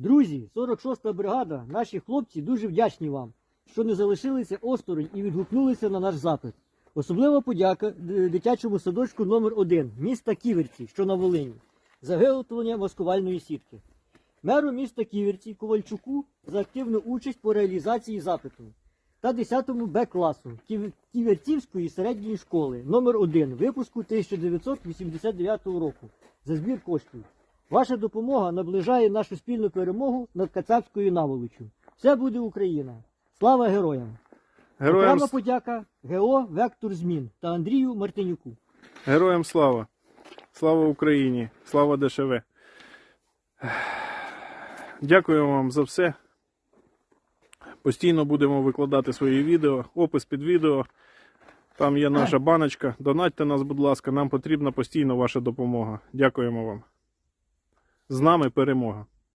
Друзі, 46-та бригада, наші хлопці дуже вдячні вам, що не залишилися осторонь і відгукнулися на наш запит. Особлива подяка дитячому садочку номер 1 міста Ківерці, що на Волині, за виготовлення маскувальної сітки. Меру міста Ківерці Ковальчуку за активну участь по реалізації запиту та 10-му Б класу Ківерцівської середньої школи номер 1 випуску 1989 року за збір коштів. Ваша допомога наближає нашу спільну перемогу над Кацапською наволочю. Все буде Україна. Слава героям! Героям, Окрема подяка ГО Вектор Змін та Андрію Мартинюку. героям слава! Слава Україні! Слава ДШВ! Дякую вам за все. Постійно будемо викладати свої відео, опис під відео. Там є наша баночка. Донатьте нас, будь ласка, нам потрібна постійно ваша допомога. Дякуємо вам. З нами перемога.